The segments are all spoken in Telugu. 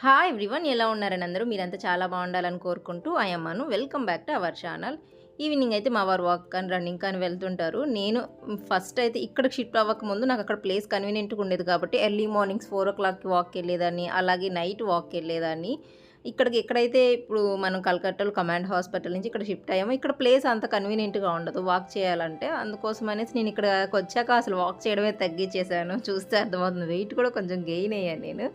హాయ్ ఎవ్రీవన్ ఎలా ఉన్నారని అందరూ? మీరంతా చాలా బాగుండాలని కోరుకుంటూ అయ్యమ్మను welcome back to our channel evening అయితే మా వారు వాక్ కానీ రన్నింగ్ కానీ వెళ్తుంటారు. నేను ఫస్ట్ అయితే ఇక్కడ షిఫ్ట్ అవ్వక ముందు నాకు అక్కడ ప్లేస్ కన్వీనియంట్గా ఉండేది కాబట్టి ఎర్లీ మార్నింగ్స్ ఫోర్ ఓ క్లాక్కి వాక్ వెళ్ళేదాన్ని అలాగే నైట్ వాక్ వెళ్ళేదాన్ని. ఇక్కడికి ఎక్కడైతే ఇప్పుడు మనం కలకట్టాలో కమాండ్ హాస్పిటల్ నుంచి ఇక్కడ షిఫ్ట్ అయ్యామో ఇక్కడ ప్లేస్ అంత కన్వీనియంట్గా ఉండదు వాక్ చేయాలంటే. అందుకోసం అనేసి నేను ఇక్కడికి వచ్చాక అసలు వాక్ చేయడమే తగ్గించేసాను చూస్తే అర్థమవుతుంది. వెయిట్ కూడా కొంచెం గెయిన్ అయ్యాను నేను.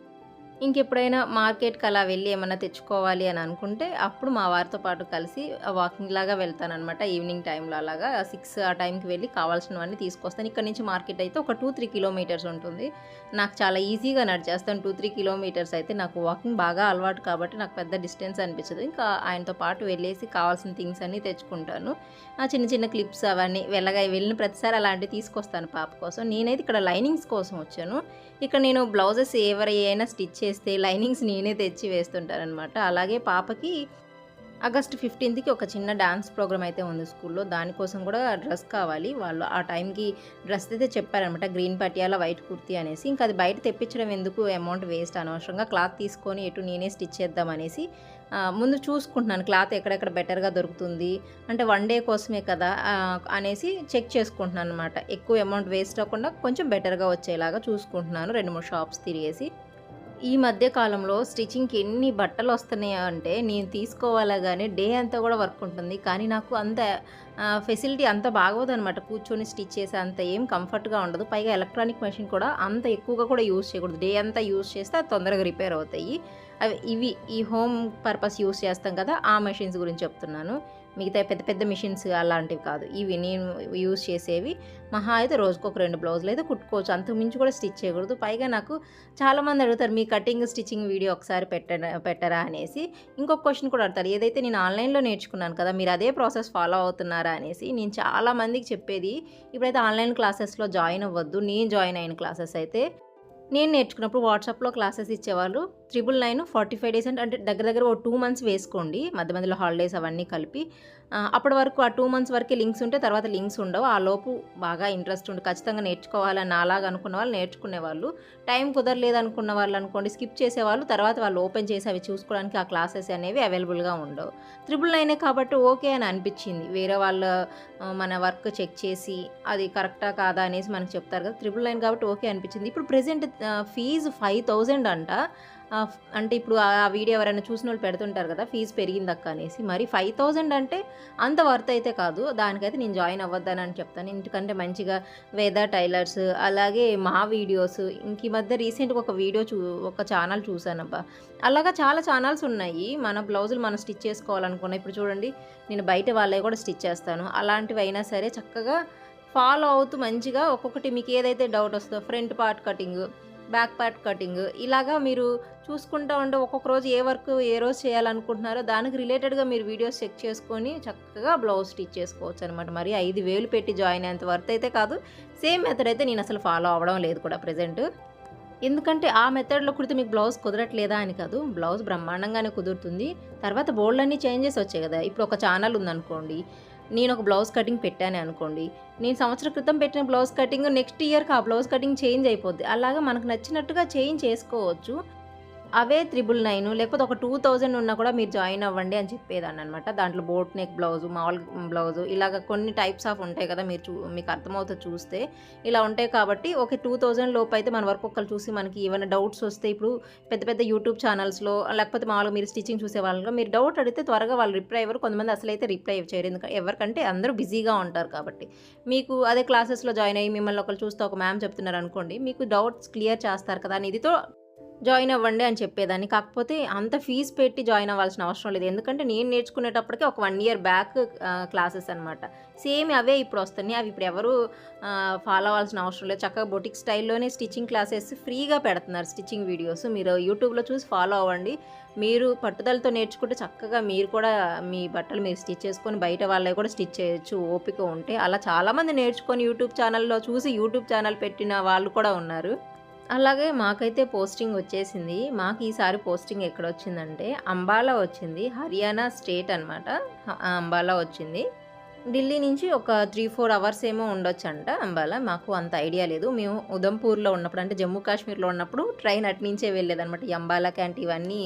ఇంకెప్పుడైనా మార్కెట్కి అలా వెళ్ళి ఏమైనా తెచ్చుకోవాలి అని అనుకుంటే అప్పుడు మా వారితో పాటు కలిసి వాకింగ్ లాగా వెళ్తానమాట ఈవినింగ్ టైంలో అలాగా సిక్స్ ఆ టైంకి వెళ్ళి కావాల్సినవన్నీ తీసుకొస్తాను. ఇక్కడ నుంచి మార్కెట్ అయితే ఒక టూ త్రీ కిలోమీటర్స్ ఉంటుంది. నాకు చాలా ఈజీగా నడిచేస్తాను. టూ త్రీ కిలోమీటర్స్ అయితే నాకు వాకింగ్ బాగా అలవాటు కాబట్టి నాకు పెద్ద డిస్టెన్స్ అనిపించదు. ఇంకా ఆయనతో పాటు వెళ్ళేసి కావాల్సిన థింగ్స్ అన్నీ తెచ్చుకుంటాను. ఆ చిన్న చిన్న క్లిప్స్ అవన్నీ వెళ్ళగా వెళ్ళిన ప్రతిసారి అలాంటివి తీసుకొస్తాను పాప కోసం. నేనైతే ఇక్కడ లైనింగ్స్ కోసం వచ్చాను. ఇక్కడ నేను బ్లౌజెస్ ఎవరైనా స్టిచ్ చేసి చేస్తే లైనింగ్స్ నేనే తెచ్చి వేస్తుంటానమాట అలాగే పాపకి ఆగస్ట్ ఫిఫ్టీన్త్కి ఒక చిన్న డాన్స్ ప్రోగ్రామ్ అయితే ఉంది స్కూల్లో. దానికోసం కూడా డ్రెస్ కావాలి. వాళ్ళు ఆ టైంకి డ్రెస్ అయితే చెప్పారనమాట. గ్రీన్ పటియాల వైట్ కుర్తీ అనేసి. ఇంకా అది బయట తెప్పించడం ఎందుకు? అమౌంట్ వేస్ట్ అనవసరంగా. క్లాత్ తీసుకొని ఎటు నేనే స్టిచ్ చేద్దామనేసి ముందు చూసుకుంటున్నాను. క్లాత్ ఎక్కడెక్కడ బెటర్గా దొరుకుతుంది? అంటే వన్ డే కోసమే కదా అనేసి చెక్ చేసుకుంటున్నాను అనమాట ఎక్కువ అమౌంట్ వేస్ట్ అవ్వకుండా కొంచెం బెటర్గా వచ్చేలాగా చూసుకుంటున్నాను. రెండు మూడు షాప్స్ తిరిగేసి. ఈ మధ్య కాలంలో స్టిచ్చింగ్కి ఎన్ని బట్టలు వస్తున్నాయో అంటే నేను తీసుకోవాలా కానీ డే అంతా కూడా వర్క్ ఉంటుంది. కానీ నాకు అంత ఫెసిలిటీ అంత బాగోదు అనమాట కూర్చొని స్టిచ్ చేసే అంత ఏం కంఫర్ట్గా ఉండదు. పైగా ఎలక్ట్రానిక్ మెషిన్ కూడా అంత ఎక్కువగా కూడా యూజ్ చేయకూడదు. డే అంతా యూజ్ చేస్తే అది తొందరగా రిపేర్ అవుతాయి. అవి ఇవి ఈ హోమ్ పర్పస్ యూస్ చేస్తాం కదా ఆ మెషిన్స్ గురించి చెప్తున్నాను. మిగతా పెద్ద పెద్ద మిషన్స్ అలాంటివి కాదు. ఇవి నేను యూస్ చేసేవి మహా అయితే రోజుకు ఒక రెండు బ్లౌజులు అయితే కుట్టుకోవచ్చు. అంతకు మించి కూడా స్టిచ్ చేయకూడదు. పైగా నాకు చాలామంది అడుగుతారు మీ కటింగ్ స్టిచ్చింగ్ వీడియో ఒకసారి పెట్ట పెట్టరా? అనేసి. ఇంకొక క్వశ్చన్ కూడా అడతారు ఏదైతే నేను ఆన్లైన్లో నేర్చుకున్నాను కదా మీరు అదే ప్రాసెస్ ఫాలో అవుతున్నారా? అనేసి. నేను చాలా మందికి చెప్పేది ఇప్పుడైతే ఆన్లైన్ క్లాసెస్లో జాయిన్ అవ్వద్దు. నేను జాయిన్ అయిన క్లాసెస్ అయితే నేను నేర్చుకున్నప్పుడు వాట్సాప్లో క్లాసెస్ ఇచ్చేవాళ్ళు triple nine forty five days అంటే అంటే దగ్గర దగ్గర ఒక టూ మంత్స్ వేసుకోండి. మధ్య మధ్యలో హాలిడేస్ అవన్నీ కలిపి. అప్పటి వరకు ఆ టూ మంత్స్ వరకే లింక్స్ ఉంటే తర్వాత లింక్స్ ఉండవు. ఆ లోపు బాగా ఇంట్రెస్ట్ ఉండి ఖచ్చితంగా నేర్చుకోవాలని అలాగా అనుకున్న వాళ్ళు నేర్చుకునే వాళ్ళు. టైం కుదరలేదు అనుకున్న వాళ్ళు అనుకోండి స్కిప్ చేసేవాళ్ళు తర్వాత వాళ్ళు ఓపెన్ చేసి అవి చూసుకోవడానికి ఆ క్లాసెస్ అనేవి అవైలబుల్గా ఉండవు. త్రిబుల్ నైనే కాబట్టి ఓకే అని అనిపించింది. వేరే వాళ్ళ మన వర్క్ చెక్ చేసి అది కరెక్టా కాదా అనేసి మనకు చెప్తారు కదా. త్రిబుల్ నైన్ కాబట్టి ఓకే అనిపించింది. ఇప్పుడు ప్రెసెంట్ ఫీజు ఫైవ్ థౌజండ్ అంట. అంటే ఇప్పుడు ఆ వీడియో ఎవరైనా చూసిన వాళ్ళు పెడుతుంటారు కదా ఫీజు పెరిగింది అక్క అనేసి. మరి ఫైవ్ థౌజండ్ అంటే అంత వర్త్ అయితే కాదు. దానికైతే నేను జాయిన్ అవ్వద్దానని అని చెప్తాను. ఎందుకంటే మంచిగా వేద టైలర్స్ అలాగే మా వీడియోస్ ఇంక ఈ మధ్య రీసెంట్గా ఒక వీడియో చూ ఒక ఛానల్ చూసానబ్బా అలాగా చాలా ఛానల్స్ ఉన్నాయి. మన బ్లౌజులు మనం స్టిచ్ చేసుకోవాలనుకున్నా ఇప్పుడు చూడండి నేను బయట వాళ్ళే కూడా స్టిచ్ చేస్తాను. అలాంటివి అయినా సరే చక్కగా ఫాలో అవుతూ మంచిగా ఒక్కొక్కటి మీకు ఏదైతే డౌట్ వస్తుందో front part cutting back part cutting. ఇలాగా మీరు చూసుకుంటూ ఉంటే ఒక్కొక్క రోజు ఏ వర్క్ ఏ రోజు చేయాలనుకుంటున్నారో దానికి రిలేటెడ్గా మీరు వీడియోస్ చెక్ చేసుకొని చక్కగా బ్లౌజ్ స్టిచ్ చేసుకోవచ్చు అనమాట మరి ఐదు వేలు పెట్టి జాయిన్ అయ్యేంత వర్త్ అయితే కాదు. సేమ్ మెథడ్ అయితే నేను అసలు ఫాలో అవ్వడం లేదు కూడా ప్రజెంట్ ఎందుకంటే ఆ మెథడ్లో కుడితే మీకు బ్లౌజ్ కుదరట్లేదా అని కాదు. బ్లౌజ్ బ్రహ్మాండంగానే కుదురుతుంది. తర్వాత బోల్డ్ అన్ని చేంజెస్ వచ్చాయి కదా. ఇప్పుడు ఒక ఛానల్ ఉందనుకోండి. నేను ఒక బ్లౌజ్ కటింగ్ పెట్టాను అనుకోండి. నేను సంవత్సరం క్రితం పెట్టిన బ్లౌజ్ కటింగ్ నెక్స్ట్ ఇయర్కి ఆ బ్లౌజ్ కటింగ్ చేంజ్ అయిపోద్ది. అలాగా మనకు నచ్చినట్టుగా చేంజ్ చేసుకోవచ్చు. అవే త్రిబుల్ నైన్ లేకపోతే ఒక టూ థౌజండ్ ఉన్నా కూడా మీరు జాయిన్ అవ్వండి అని చెప్పేదాన్ని అనమాట దాంట్లో బోట్ నెక్ బ్లౌజు మామూలు బ్లౌజు ఇలాగ కొన్ని టైప్స్ ఆఫ్ ఉంటాయి కదా మీరు చూ మీకు అర్థమవుతుంది చూస్తే. ఇలా ఉంటాయి కాబట్టి ఒక టూ థౌజండ్ లోపు అయితే మన వరకు ఒకళ్ళు చూసి మనకి ఏమైనా డౌట్స్ వస్తే ఇప్పుడు పెద్ద పెద్ద యూట్యూబ్ ఛానల్స్లో లేకపోతే మామూలుగా మీరు స్టిచ్చింగ్ చూసే వాళ్ళలో మీరు డౌట్ అడిగితే త్వరగా వాళ్ళు రిప్లై ఇవ్వరు. కొంతమంది అసలు అయితే రిప్లై చేయరు ఎందుకంటే ఎవరికంటే అందరూ బిజీగా ఉంటారు కాబట్టి. మీకు అదే క్లాసెస్లో జాయిన్ అయ్యి మిమ్మల్ని ఒకరు చూస్తే ఒక మ్యామ్ చెప్తున్నారు అనుకోండి మీకు డౌట్స్ క్లియర్ చేస్తారు కదా అని ఇదితో జాయిన్ అవ్వండి అని చెప్పేదాన్ని. కాకపోతే అంత ఫీజు పెట్టి జాయిన్ అవ్వాల్సిన అవసరం లేదు. ఎందుకంటే నేను నేర్చుకునేటప్పటికే ఒక వన్ ఇయర్ బ్యాక్ క్లాసెస్ అనమాట సేమ్ అవే ఇప్పుడు వస్తున్నాయి. అవి ఇప్పుడు ఎవరు ఫాలో అవ్వాల్సిన అవసరం లేదు. చక్కగా బొటిక్ స్టైల్లోనే స్టిచ్చింగ్ క్లాసెస్ ఫ్రీగా పెడుతున్నారు స్టిచ్చింగ్ వీడియోస్. మీరు యూట్యూబ్లో చూసి ఫాలో అవ్వండి. మీరు పట్టుదలతో నేర్చుకుంటే చక్కగా మీరు కూడా మీ బట్టలు మీరు స్టిచ్ చేసుకొని బయట వాళ్ళే కూడా స్టిచ్ చేయొచ్చు. ఓపిక ఉంటే. అలా చాలామంది నేర్చుకొని యూట్యూబ్ ఛానల్లో చూసి యూట్యూబ్ ఛానల్ పెట్టిన వాళ్ళు కూడా ఉన్నారు. అలాగే మాకైతే పోస్టింగ్ వచ్చేసింది. మాకు ఈసారి పోస్టింగ్ ఎక్కడ వచ్చిందంటే అంబాలా వచ్చింది. హర్యానా స్టేట్ అనమాట అంబాలా వచ్చింది. ఢిల్లీ నుంచి ఒక త్రీ ఫోర్ అవర్స్ ఏమో ఉండొచ్చంట అంబాలా. మాకు అంత ఐడియా లేదు. మేము ఉదంపూర్లో ఉన్నప్పుడు అంటే జమ్మూ కాశ్మీర్లో ఉన్నప్పుడు ట్రైన్ అటు నుంచే ఈ అంబాలా క్యాంట్ ఇవన్నీ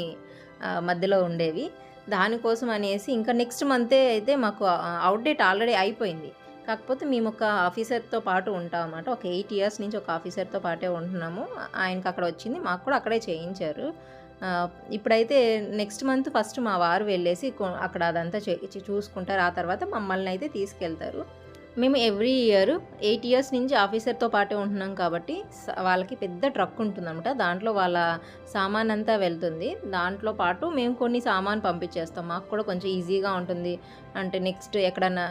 మధ్యలో ఉండేవి. దానికోసం అనేసి ఇంకా నెక్స్ట్ మంతే అయితే మాకు అవుట్డేట్ ఆల్రెడీ అయిపోయింది. కాకపోతే మేము ఒక ఆఫీసర్తో పాటు ఉంటాం అన్నమాట. ఒక ఎయిట్ ఇయర్స్ నుంచి ఒక ఆఫీసర్తో పాటే ఉంటున్నాము. ఆయనకి అక్కడ వచ్చింది. మాకు కూడా అక్కడే చేయించారు. ఇప్పుడైతే నెక్స్ట్ మంత్ ఫస్ట్ మా వారు వెళ్ళేసి అక్కడ అదంతా చూసుకుంటారు. ఆ తర్వాత మమ్మల్ని అయితే తీసుకెళ్తారు. మేము ఎవ్రీ ఇయర్ ఎయిట్ ఇయర్స్ నుంచి ఆఫీసర్తో పాటే ఉంటున్నాం కాబట్టి వాళ్ళకి పెద్ద ట్రక్ ఉంటుందన్నమాట. దాంట్లో వాళ్ళ సామాన్ అంతా వెళ్తుంది. దాంట్లో పాటు మేము కొన్ని సామాన్ పంపించేస్తాం. మాకు కూడా కొంచెం ఈజీగా ఉంటుంది. అంటే నెక్స్ట్ ఎక్కడన్నా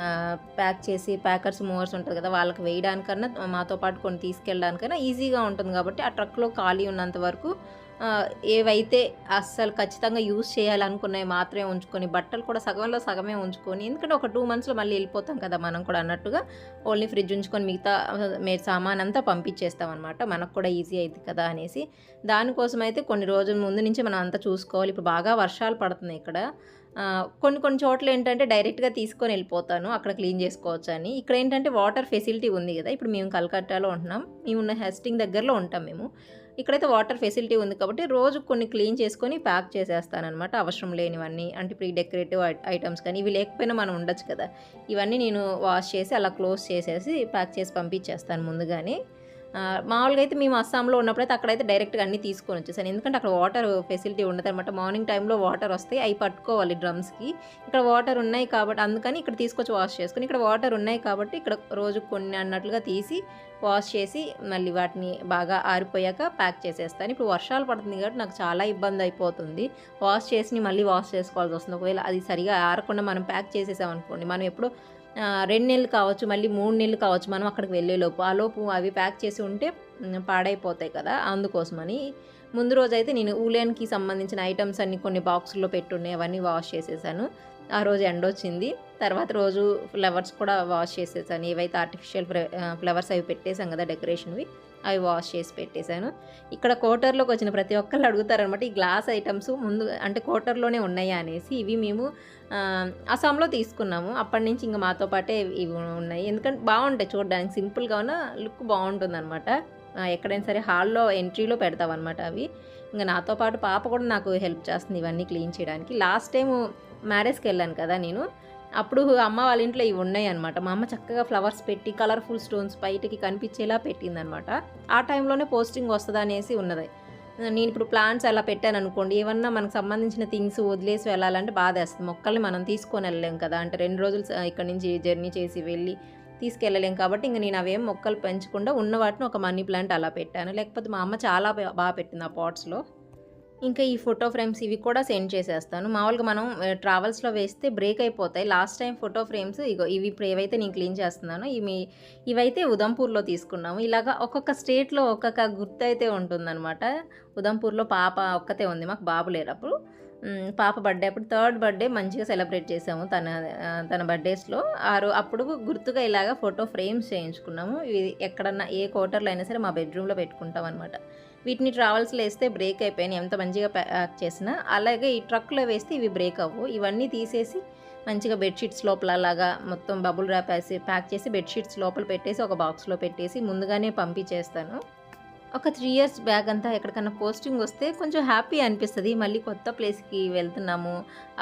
ప్యాక్ చేసి ప్యాకర్స్ మూవర్స్ ఉంటుంది కదా వాళ్ళకి వేయడానికన్నా మాతో పాటు కొన్ని తీసుకెళ్ళడానికైనా ఈజీగా ఉంటుంది కాబట్టి ఆ ట్రక్లో ఖాళీ ఉన్నంత వరకు ఏవైతే అస్సలు ఖచ్చితంగా యూజ్ చేయాలనుకున్నవి మాత్రమే ఉంచుకొని బట్టలు కూడా సగంలో సగమే ఉంచుకొని ఎందుకంటే ఒక టూ మంత్స్లో మళ్ళీ వెళ్ళిపోతాం కదా మనం కూడా అన్నట్టుగా ఓన్లీ ఫ్రిడ్జ్ ఉంచుకొని మిగతా మీరు సామాన్ అంతా పంపించేస్తాం అనమాట మనకు కూడా ఈజీ అయింది కదా అనేసి. దానికోసం అయితే కొన్ని రోజుల ముందు నుంచి మనం అంతా చూసుకోవాలి. ఇప్పుడు బాగా వర్షాలు పడుతున్నాయి ఇక్కడ. కొన్ని కొన్ని చోట్ల ఏంటంటే డైరెక్ట్గా తీసుకొని వెళ్ళిపోతాను. అక్కడ క్లీన్ చేసుకోవచ్చు అని. ఇక్కడ ఏంటంటే వాటర్ ఫెసిలిటీ ఉంది కదా. ఇప్పుడు మేము కలకత్తాలో ఉంటున్నాం. మేము ఉన్న హెస్టింగ్ దగ్గరలో ఉంటాం మేము. ఇక్కడైతే వాటర్ ఫెసిలిటీ ఉంది కాబట్టి రోజు కొన్ని క్లీన్ చేసుకొని ప్యాక్ చేసేస్తానమాట అవసరం లేనివన్నీ అంటే ఇప్పుడు ఈ డెకరేటివ్ ఐటమ్స్ కానీ ఇవి లేకపోయినా మనం ఉండొచ్చు కదా. ఇవన్నీ నేను వాష్ చేసి అలా క్లోజ్ చేసేసి ప్యాక్ చేసి పంపించేస్తాను ముందుగానే. మామూలుగా అయితే మేము అస్సాంలో ఉన్నప్పుడైతే అక్కడైతే డైరెక్ట్గా అన్నీ తీసుకొని వచ్చేసాను. ఎందుకంటే అక్కడ వాటర్ ఫెసిలిటీ ఉండదు అనమాట మార్నింగ్ టైంలో వాటర్ వస్తాయి అవి పట్టుకోవాలి డ్రమ్స్కి. ఇక్కడ వాటర్ ఉన్నాయి కాబట్టి అందుకని ఇక్కడ తీసుకొచ్చి వాష్ చేసుకుని ఇక్కడ వాటర్ ఉన్నాయి కాబట్టి ఇక్కడ రోజు కొన్ని అన్నట్లుగా తీసి వాష్ చేసి మళ్ళీ వాటిని బాగా ఆరిపోయాక ప్యాక్ చేసేస్తాను. ఇప్పుడు వర్షాలు పడుతుంది కాబట్టి నాకు చాలా ఇబ్బంది అయిపోతుంది. వాష్ చేసి మళ్ళీ వాష్ చేసుకోవాల్సి వస్తుంది. ఒకవేళ అది సరిగా ఆరకుండా మనం ప్యాక్ చేసేసామనుకోండి మనం ఎప్పుడు రెండు నెలలు కావచ్చు మళ్ళీ మూడు నెలలు కావచ్చు మనం అక్కడికి వెళ్ళేలోపు ఆ లోపు అవి ప్యాక్ చేసి ఉంటే పాడైపోతాయి కదా అందుకోసమని. ముందు రోజు అయితే నేను ఊలెన్కి సంబంధించిన ఐటమ్స్ అన్ని కొన్ని బాక్సుల్లో పెట్టున్నాయి అవన్నీ వాష్ చేసేసాను. ఆ రోజు ఎండ వచ్చింది తర్వాత రోజు ఫ్లవర్స్ కూడా వాష్ చేసేసాను. ఏవైతే ఆర్టిఫిషియల్ ఫ్లవర్స్ అవి పెట్టేసాం కదా డెకరేషన్వి అవి వాష్ చేసి పెట్టేశాను. ఇక్కడ కోటర్లోకి వచ్చిన ప్రతి ఒక్కళ్ళు అడుగుతారనమాట ఈ గ్లాస్ ఐటమ్స్ ముందు అంటే కోటర్లోనే ఉన్నాయా? అనేసి. ఇవి మేము అస్సాంలో తీసుకున్నాము. అప్పటి నుంచి ఇంకా మాతో పాటే ఇవి ఉన్నాయి. ఎందుకంటే బాగుంటాయి చూడడానికి. సింపుల్గా ఉన్న లుక్ బాగుంటుంది అనమాట ఎక్కడైనా సరే హాల్లో ఎంట్రీలో పెడతామన్నమాట అవి. ఇంకా నాతో పాటు పాప కూడా నాకు హెల్ప్ చేస్తుంది ఇవన్నీ క్లీన్ చేయడానికి. లాస్ట్ టైం మ్యారేజ్కి వెళ్ళాను కదా నేను. అప్పుడు అమ్మ వాళ్ళ ఇంట్లో ఇవి ఉన్నాయి అనమాట మా అమ్మ చక్కగా ఫ్లవర్స్ పెట్టి కలర్ఫుల్ స్టోన్స్ బయటికి కనిపించేలా పెట్టిందనమాట ఆ టైంలోనే పోస్టింగ్ వస్తుంది అనేసి ఉన్నది. నేను ఇప్పుడు ప్లాంట్స్ అలా పెట్టాను అనుకోండి ఏమన్నా మనకు సంబంధించిన థింగ్స్ వదిలేసి వెళ్ళాలంటే బాధేస్తుంది. మొక్కల్ని మనం తీసుకొని వెళ్ళలేం కదా. అంటే రెండు రోజులు ఇక్కడ నుంచి జర్నీ చేసి వెళ్ళి తీసుకెళ్ళలేం కాబట్టి ఇంక నేను అవేం మొక్కలు పెంచకుండా ఉన్న వాటిని ఒక మనీ ప్లాంట్ అలా పెట్టాను. లేకపోతే మా అమ్మ చాలా బాగా పెట్టింది ఆ పాట్స్లో ఇంకా ఈ ఫోటో ఫ్రేమ్స్ ఇవి కూడా సెండ్ చేసేస్తాను. మామూలుగా మనం ట్రావెల్స్లో వేస్తే బ్రేక్ అయిపోతాయి. లాస్ట్ టైం ఫోటో ఫ్రేమ్స్ ఇగో ఇవి ఇప్పుడు ఏవైతే నేను క్లీన్ చేస్తున్నానో ఇవి ఇవైతే ఉదంపూర్లో తీసుకున్నాము. ఇలాగా ఒక్కొక్క స్టేట్లో ఒక్కొక్క గుర్తు అయితే ఉంటుందన్నమాట. ఉదంపూర్లో పాప ఒక్కతే ఉంది మాకు బాబు లేరు అప్పుడు. పాప బర్త్డే అప్పుడు థర్డ్ బర్త్డే మంచిగా సెలబ్రేట్ చేసాము తన తన బర్త్డేస్లో. ఆరు అప్పుడు గుర్తుగా ఇలాగ ఫోటో ఫ్రేమ్స్ చేయించుకున్నాము. ఇవి ఎక్కడన్నా ఏ క్వార్టర్లో అయినా సరే మా బెడ్రూమ్లో పెట్టుకుంటాం అనమాట వీటిని ట్రావెల్స్లో వేస్తే బ్రేక్ అయిపోయినాయి. ఎంత మంచిగా ప్యాక్ uh, చేసినా. అలాగే ఈ ట్రక్లో వేస్తే ఇవి బ్రేక్ అవ్వు. ఇవన్నీ తీసేసి మంచిగా బెడ్షీట్స్ లోపల అలాగా మొత్తం బబుల్ ర్యాప్ వేసి ప్యాక్ చేసి బెడ్షీట్స్ లోపల పెట్టేసి ఒక బాక్స్లో పెట్టేసి ముందుగానే పంపించేస్తాను. ఒక త్రీ ఇయర్స్ బ్యాక్ అంతా ఎక్కడికన్నా పోస్టింగ్ వస్తే కొంచెం హ్యాపీ అనిపిస్తుంది. మళ్ళీ కొత్త ప్లేస్కి వెళ్తున్నాము.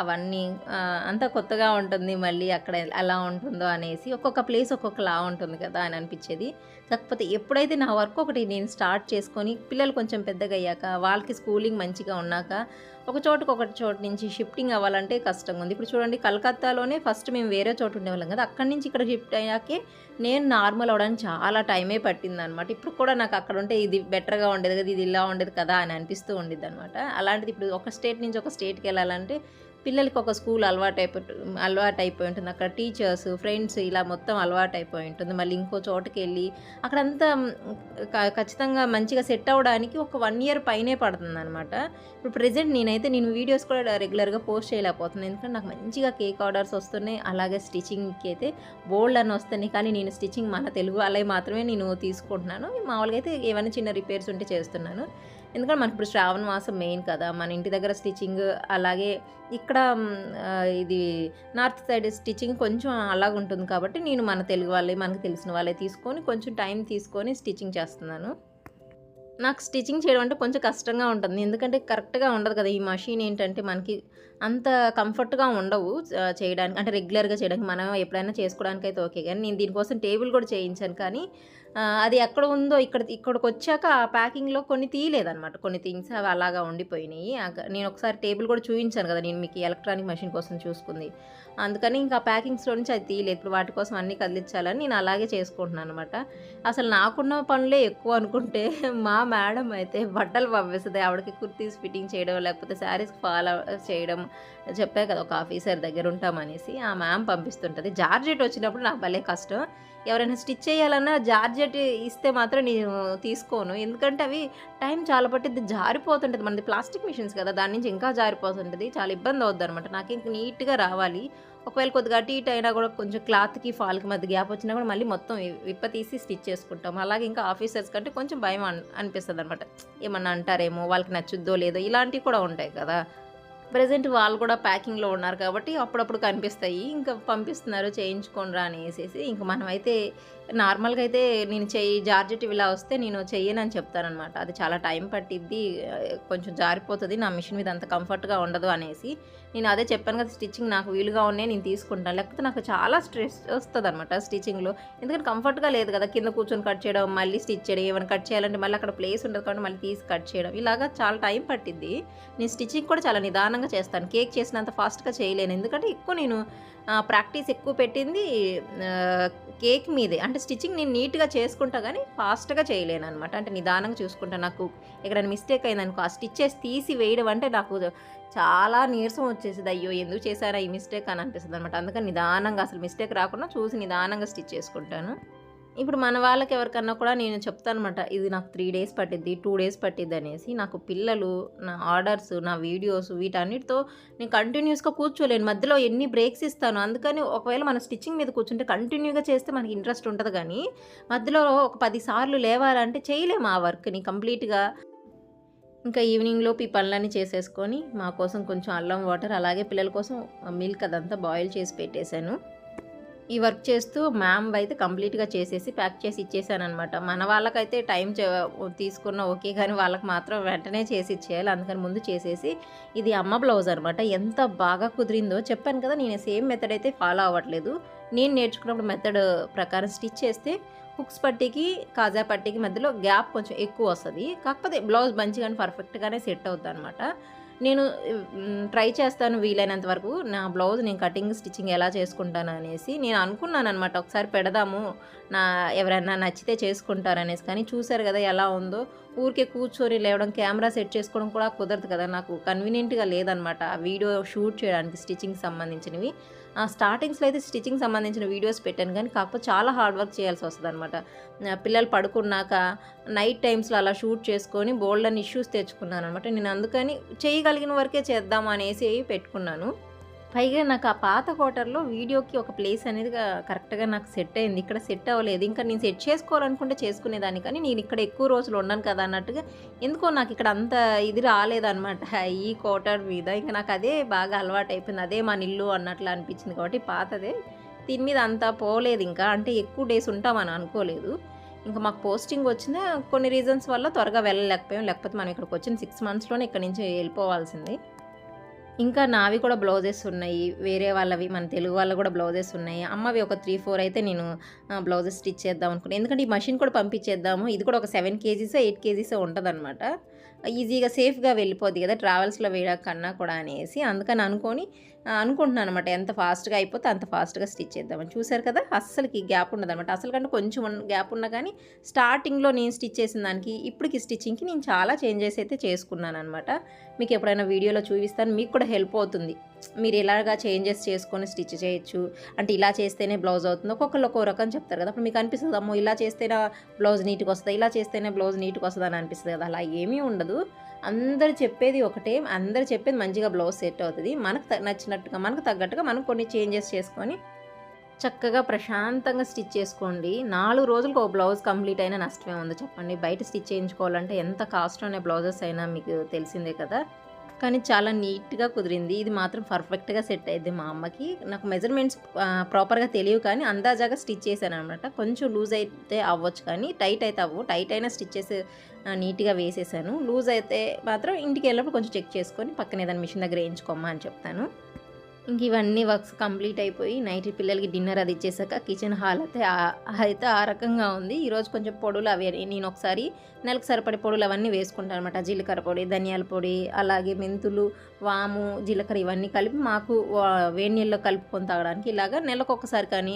అవన్నీ uh, అంతా కొత్తగా ఉంటుంది. మళ్ళీ అక్కడ ఎలా ఉంటుందో అనేసి ఒక్కొక్క ప్లేస్ ఒక్కొక్కలా ఉంటుంది కదా అని అనిపించేది. కాకపోతే ఎప్పుడైతే నా వర్క్ ఒకటి నేను స్టార్ట్ చేసుకొని పిల్లలు కొంచెం పెద్దగా అయ్యాక వాళ్ళకి స్కూలింగ్ మంచిగా ఉన్నాక ఒక చోటుకు ఒక చోటు నుంచి షిఫ్టింగ్ అవ్వాలంటే కష్టంగా ఉంది. ఇప్పుడు చూడండి కలకత్తాలోనే ఫస్ట్ మేము వేరే చోటు ఉండేవాళ్ళం కదా అక్కడి నుంచి ఇక్కడ షిఫ్ట్ అయ్యాకే నేను నార్మల్ అవ్వడానికి చాలా టైమే పట్టింది అనమాట ఇప్పుడు కూడా నాకు అక్కడ ఉంటే ఇది బెటర్గా ఉండేది కదా ఇది ఇలా ఉండేది కదా అని అనిపిస్తూ ఉండేది అనమాట అలాంటిది ఇప్పుడు ఒక స్టేట్ నుంచి ఒక స్టేట్కి వెళ్ళాలంటే పిల్లలకి ఒక స్కూల్ అలవాటు అయిపోయి అలవాటు అయిపోయి ఉంటుంది. అక్కడ టీచర్స్ ఫ్రెండ్స్ ఇలా మొత్తం అలవాటు అయిపోయి ఉంటుంది. మళ్ళీ ఇంకో చోటుకి వెళ్ళి అక్కడంతా క- ఖచ్చితంగా మంచిగా సెట్ అవ్వడానికి ఒక వన్ ఇయర్ పైనే పడుతుంది అనమాట ఇప్పుడు ప్రజెంట్ నేనైతే నేను వీడియోస్ కూడా రెగ్యులర్గా పోస్ట్ చేయలేకపోతున్నాను ఎందుకంటే నాకు మంచిగా కేక్ ఆర్డర్స్ వస్తున్నాయి. అలాగే స్టిచ్చింగ్కి అయితే బోల్డ్ అని వస్తున్నాయి. కానీ నేను స్టిచ్చింగ్ మన తెలుగు అలాగే మాత్రమే నేను తీసుకుంటున్నాను. మామూలుగా అయితే ఏమైనా చిన్న రిపేర్స్ ఉంటే చేస్తున్నాను. ఎందుకంటే మనకి ఇప్పుడు శ్రావణ మాసం మెయిన్ కదా. మన ఇంటి దగ్గర స్టిచ్చింగ్ అలాగే ఇక్కడ ఇది నార్త్ సైడ్ స్టిచ్చింగ్ కొంచెం అలాగ ఉంటుంది కాబట్టి నేను మన తెలుగు వాళ్ళే మనకు తెలిసిన వాళ్ళే తీసుకొని కొంచెం టైం తీసుకొని స్టిచ్చింగ్ చేస్తున్నాను. నాకు స్టిచ్చింగ్ చేయడం అంటే కొంచెం కష్టంగా ఉంటుంది. ఎందుకంటే కరెక్ట్గా ఉండదు కదా ఈ మషిన్ ఏంటంటే మనకి అంత కంఫర్ట్గా ఉండవు చేయడానికి. అంటే రెగ్యులర్గా చేయడానికి మనం ఎప్పుడైనా చేసుకోవడానికి అయితే ఓకే కానీ నేను దీనికోసం టేబుల్ కూడా చేయించాను. కానీ అది ఎక్కడ ఉందో ఇక్కడ ఇక్కడికి వచ్చాక ఆ ప్యాకింగ్లో కొన్ని తీయలేదనమాట కొన్ని థింగ్స్ అవి అలాగా ఉండిపోయినాయి. నేను ఒకసారి టేబుల్ కూడా చూపించాను కదా నేను మీకు ఎలక్ట్రానిక్ మెషిన్ కోసం చూసుకుంది. అందుకని ఇంకా ప్యాకింగ్స్లో నుంచి అది తీయలేదు. ఇప్పుడు వాటి కోసం అన్నీ కదిలించాలని నేను అలాగే చేసుకుంటున్నాను అనమాట అసలు నాకున్న పనులే ఎక్కువ అనుకుంటే మా మేడం అయితే బట్టలు పంపిస్తుంది. ఆవిడకి కుర్తీస్ ఫిట్టింగ్ చేయడం లేకపోతే శారీస్ ఫాలో చేయడం చెప్పా కదా ఒక ఆఫీసర్ దగ్గర ఉంటామనేసి. ఆ మ్యామ్ పంపిస్తుంటుంది. జార్జెట్ వచ్చినప్పుడు నాకు భలే కష్టం. ఎవరైనా స్టిచ్ చేయాలన్నా జార్జెట్ ఇస్తే మాత్రం నేను తీసుకోను. ఎందుకంటే అవి టైం చాలా పట్టింది జారిపోతుంటుంది. మనది ప్లాస్టిక్ మిషన్స్ కదా దాని నుంచి ఇంకా జారిపోతుంటుంది. చాలా ఇబ్బంది అవుద్ది అనమాట నాకు ఇంక నీట్గా రావాలి. ఒకవేళ కొద్దిగా అటు ఇటు అయినా కూడా కొంచెం క్లాత్కి ఫాల్కి మధ్య గ్యాప్ వచ్చినా కూడా మళ్ళీ మొత్తం విప్ప తీసి స్టిచ్ చేసుకుంటాం అలాగే ఇంకా ఆఫీసర్స్ కంటే కొంచెం భయం అన్- అనిపిస్తుంది అనమాట ఏమన్నా అంటారేమో వాళ్ళకి నచ్చుద్దో లేదో ఇలాంటివి కూడా ఉంటాయి కదా. ప్రజెంట్ వాళ్ళు కూడా ప్యాకింగ్లో ఉన్నారు కాబట్టి అప్పుడప్పుడు కనిపిస్తాయి. ఇంకా పంపిస్తున్నారు చేయించుకొని రా అనేసి ఇంకా మనమైతే నార్మల్గా అయితే నేను చెయ్యి జార్జెట్ ఇలా వస్తే నేను చెయ్యనని చెప్తానమాట అది చాలా టైం పట్టిద్ది కొంచెం జారిపోతుంది నా మిషన్ మీద అంత కంఫర్ట్గా ఉండదు అనేసి. నేను అదే చెప్పాను కదా స్టిచ్చింగ్ నాకు వీలుగా ఉన్నాయి నేను తీసుకుంటాను. లేకపోతే నాకు చాలా స్ట్రెస్ వస్తుంది అనమాట స్టిచ్చింగ్లో ఎందుకంటే కంఫర్ట్గా లేదు కదా కింద కూర్చొని కట్ చేయడం మళ్ళీ స్టిచ్ చేయడం ఏమైనా కట్ చేయాలంటే మళ్ళీ అక్కడ ప్లేస్ ఉండదు కాబట్టి మళ్ళీ తీసి కట్ చేయడం. ఇలాగా చాలా టైం పట్టింది నేను స్టిచ్చింగ్ కూడా చాలా నిదానంగా చేస్తాను. కేక్ చేసినంత ఫాస్ట్గా చేయలేను. ఎందుకంటే ఎక్కువ నేను ప్రాక్టీస్ ఎక్కువ పెట్టింది కేక్ మీదే. అంటే స్టిచ్చింగ్ నేను నీట్గా చేసుకుంటా కానీ ఫాస్ట్గా చేయలేను అనమాట అంటే నిదానంగా చూసుకుంటా. నాకు ఎక్కడైనా మిస్టేక్ అయిందనుకో ఆ స్టిచ్చెస్ తీసి వేయడం అంటే నాకు చాలా నీరసం వచ్చేసింది. అయ్యో ఎందుకు చేశారా ఈ మిస్టేక్ అని అనిపిస్తుంది అనమాట అందుకని నిదానంగా అసలు మిస్టేక్ రాకుండా చూసి నిదానంగా స్టిచ్ చేసుకుంటాను. ఇప్పుడు మన వాళ్ళకి ఎవరికన్నా కూడా నేను చెప్తాను అనమాట ఇది నాకు త్రీ డేస్ పట్టిద్ది టూ డేస్ పట్టిద్ది అనేసి. నాకు పిల్లలు నా ఆర్డర్స్ నా వీడియోస్ వీటన్నిటితో నేను కంటిన్యూస్గా కూర్చోలేను. మధ్యలో ఎన్ని బ్రేక్స్ ఇస్తాను. అందుకని ఒకవేళ మన స్టిచ్చింగ్ మీద కూర్చుంటే కంటిన్యూగా చేస్తే మనకి ఇంట్రెస్ట్ ఉంటుంది కానీ మధ్యలో ఒక పది సార్లు లేవాలంటే చేయలేము ఆ వర్క్ని కంప్లీట్గా. ఇంకా ఈవినింగ్లోపు ఈ పనులన్నీ చేసేసుకొని మా కోసం కొంచెం అల్లం వాటర్ అలాగే పిల్లల కోసం మిల్క్ అదంతా బాయిల్ చేసి పెట్టేశాను. ఈ వర్క్ చేస్తూ మ్యామ్ అయితే కంప్లీట్గా చేసేసి ప్యాక్ చేసి ఇచ్చేసాను అనమాట మన వాళ్ళకైతే టైం చే- తీసుకున్న ఓకే కానీ వాళ్ళకి మాత్రం వెంటనే చేసి ఇచ్చేయాలి. అందుకని ముందు చేసేసి ఇది అమ్మ బ్లౌజ్ అనమాట ఎంత బాగా కుదిరిందో చెప్పాను కదా నేను సేమ్ మెథడ్ అయితే ఫాలో అవ్వట్లేదు. నేను నేర్చుకున్నప్పుడు మెథడ్ ప్రకారం స్టిచ్ చేస్తే హుక్స్ పట్టీకి కాజా పట్టికి మధ్యలో గ్యాప్ కొంచెం ఎక్కువ వస్తుంది. కాకపోతే బ్లౌజ్ మంచిగానే పర్ఫెక్ట్గానే సెట్ అవుతుంది అనమాట నేను ట్రై చేస్తాను వీలైనంత వరకు. నా బ్లౌజ్ నేను కటింగ్ స్టిచ్చింగ్ ఎలా చేసుకుంటాను అనేసి నేను అనుకున్నాను అనమాట ఒకసారి పెడదాము నా ఎవరైనా నచ్చితే చేసుకుంటారనేసి. కానీ చూశారు కదా ఎలా ఉందో. ఊరికే కూర్చొని లేవడం కెమెరా సెట్ చేసుకోవడం కూడా కుదరదు కదా. నాకు కన్వీనియంట్గా లేదనమాట ఆ వీడియో షూట్ చేయడానికి స్టిచ్చింగ్ సంబంధించినవి. స్టార్టింగ్స్లో అయితే స్టిచ్చింగ్ సంబంధించిన వీడియోస్ పెట్టాను కానీ కాకపోతే చాలా హార్డ్ వర్క్ చేయాల్సి వస్తుంది అనమాట పిల్లలు పడుకున్నాక నైట్ టైమ్స్లో అలా షూట్ చేసుకొని బోల్డ్ అని ఇష్యూస్ తెచ్చుకున్నాను అనమాట నేను అందుకని చేయగలిగిన వరకే చేద్దాం అనేసి పెట్టుకున్నాను. పైగా నాకు ఆ పాత క్వార్టర్లో వీడియోకి ఒక ప్లేస్ అనేది కరెక్ట్గా నాకు సెట్ అయింది. ఇక్కడ సెట్ అవ్వలేదు. ఇంకా నేను సెట్ చేసుకోవాలనుకుంటే చేసుకునేదాన్ని. కానీ నేను ఇక్కడ ఎక్కువ రోజులు ఉన్నాను కదా అన్నట్టుగా ఎందుకో నాకు ఇక్కడ అంత ఇది రాలేదన్నమాట. ఈ క్వార్టర్ మీద ఇంకా నాకు అదే బాగా అలవాటు అయిపోయింది. అదే మన ఇల్లు అన్నట్లు అనిపించింది కాబట్టి పాతదే. దీని మీద అంతా పోలేదు ఇంకా. అంటే ఎక్కువ డేస్ ఉంటామని అనుకోలేదు. ఇంకా మాకు పోస్టింగ్ వచ్చిన కొన్ని రీజన్స్ వల్ల త్వరగా వెళ్ళలేకపోయాం. లేకపోతే మనం ఇక్కడికి వచ్చిన సిక్స్ మంత్స్లోనే ఇక్కడ నుంచి వెళ్ళిపోవాల్సింది. ఇంకా నావి కూడా బ్లౌజెస్ ఉన్నాయి వేరే వాళ్ళవి మన తెలుగు వాళ్ళ కూడా బ్లౌజెస్ ఉన్నాయి. అమ్మవి ఒక త్రీ ఫోర్ అయితే నేను బ్లౌజెస్ స్టిచ్ చేద్దాం అనుకున్నాను ఎందుకంటే ఈ మషిన్ కూడా పంపించేద్దాము. ఇది కూడా ఒక సెవెన్ కేజీస్ ఎయిట్ కేజీస్ ఉంటుంది ఈజీగా సేఫ్గా వెళ్ళిపోద్ది కదా ట్రావెల్స్లో వేయడం కన్నా కూడా అనేసి అందుకని అనుకొని అనుకుంటున్నాను అనమాట ఎంత ఫాస్ట్గా అయిపోతే అంత ఫాస్ట్గా స్టిచ్ చేద్దామని. చూసారు కదా అస్సలకి గ్యాప్ ఉండదు అనమాట అసలు కంటే కొంచెం గ్యాప్ ఉన్నా కానీ స్టార్టింగ్లో నేను స్టిచ్ చేసిన దానికి ఇప్పటికి స్టిచ్చింగ్కి నేను చాలా చేంజెస్ అయితే చేసుకున్నాను అనమాట మీకు ఎప్పుడైనా వీడియోలో చూపిస్తాను మీకు కూడా హెల్ప్ అవుతుంది. మీరు ఇలాగా చేంజెస్ చేసుకొని స్టిచ్ చేయొచ్చు? అంటే ఇలా చేస్తేనే బ్లౌజ్ అవుతుంది. ఒక్కొక్కరు ఒక్కో రకం చెప్తారు కదా. అప్పుడు మీకు అనిపిస్తుంది అమ్మో ఇలా చేస్తేనే బ్లౌజ్ నీట్గా వస్తుంది? ఇలా చేస్తేనే బ్లౌజ్ నీట్గా వస్తుంది అని అనిపిస్తుంది కదా. అలా ఏమీ ఉండదు. అందరు చెప్పేది ఒకటే అందరు చెప్పేది మంచిగా బ్లౌజ్ సెట్ అవుతుంది. మనకు త- నచ్చినట్టుగా మనకు తగ్గట్టుగా మనం కొన్ని చేంజెస్ చేసుకొని చక్కగా ప్రశాంతంగా స్టిచ్ చేసుకోండి. నాలుగు రోజులకు ఒక బ్లౌజ్ కంప్లీట్ అయినా నష్టమే ఉంది చెప్పండి. బయట స్టిచ్ చేయించుకోవాలంటే ఎంత కాస్ట్ అనే బ్లౌజెస్ అయినా మీకు తెలిసిందే కదా. కానీ చాలా నీట్గా కుదిరింది. ఇది మాత్రం పర్ఫెక్ట్గా సెట్ అయింది మా అమ్మకి. నాకు మెజర్మెంట్స్ ప్రాపర్గా తెలియవు కానీ అందాజాగా స్టిచ్ చేశాను అనమాట కొంచెం లూజ్ అయితే అవ్వచ్చు కానీ టైట్ అయితే అవ్వు టైట్ అయినా స్టిచ్చెస్ నీట్గా వేసేసాను. లూజ్ అయితే మాత్రం ఇంటికి వెళ్ళినప్పుడు కొంచెం చెక్ చేసుకొని పక్కన ఏదైనా మిషన్ దగ్గర వేయించుకోమా అని చెప్తాను. ఇంక ఇవన్నీ వర్క్స్ కంప్లీట్ అయిపోయి నైట్ పిల్లలకి డిన్నర్ అది ఇచ్చేసాక కిచెన్ హాల్ అయితే అయితే ఆ రకంగా ఉంది. ఈరోజు కొంచెం పొడులు అవి నేను ఒకసారి నెలకు సరిపడే పొడులు అవన్నీ వేసుకుంటాను అనమాట జీలకర్ర పొడి ధనియాల పొడి అలాగే మెంతులు వాము జీలకర్ర ఇవన్నీ కలిపి మాకు వా- వేడి నీళ్ళలో కలుపుకొని తాగడానికి ఇలాగా నెలకు ఒకసారి కానీ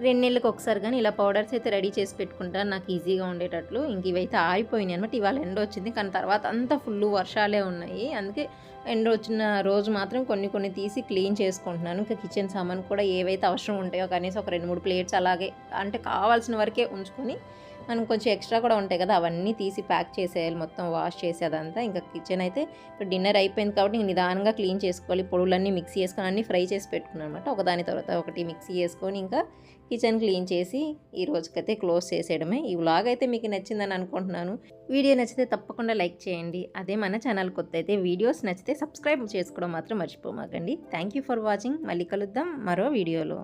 రెండు నెలలకు ఒకసారి కానీ ఇలా పౌడర్స్ అయితే రెడీ చేసి పెట్టుకుంటాను నాకు ఈజీగా ఉండేటట్లు. ఇంక ఇవైతే ఆరిపోయినాయి అనమాట ఇవాళ ఎండ వచ్చింది. కానీ తర్వాత అంతా ఫుల్ వర్షాలే ఉన్నాయి. అందుకే ఎండ వచ్చిన రోజు మాత్రం కొన్ని కొన్ని తీసి క్లీన్ చేసుకుంటున్నాను. ఇంకా కిచెన్ సామాన్ కూడా ఏవైతే అవసరం ఉంటాయో కనీసం ఒక రెండు మూడు ప్లేట్స్ అలాగే అంటే కావాల్సిన వరకే ఉంచుకొని మనం కొంచెం ఎక్స్ట్రా కూడా ఉంటాయి కదా అవన్నీ తీసి ప్యాక్ చేసేయాలి. మొత్తం వాష్ చేసి అదంతా ఇంకా కిచెన్ అయితే ఇప్పుడు డిన్నర్ అయిపోయింది కాబట్టి నిదానంగా క్లీన్ చేసుకోవాలి. పొడులన్నీ మిక్సీ చేసుకొని అన్నీ ఫ్రై చేసి పెట్టుకున్నాను అనమాట ఒకదాని తర్వాత ఒకటి మిక్సీ చేసుకొని ఇంకా కిచెన్ క్లీన్ చేసి ఈ రోజుకైతే క్లోజ్ చేసేయడమే. ఈ వ్లాగ్ అయితే మీకు నచ్చిందని అనుకుంటున్నాను. వీడియో నచ్చితే తప్పకుండా లైక్ చేయండి. అదే మన ఛానల్ కొత్త అయితే వీడియోస్ నచ్చితే సబ్స్క్రైబ్ చేసుకోవడం మాత్రం మర్చిపోమాకండి. Thank you for watching. మళ్ళీ కలుద్దాం మరో వీడియోలో.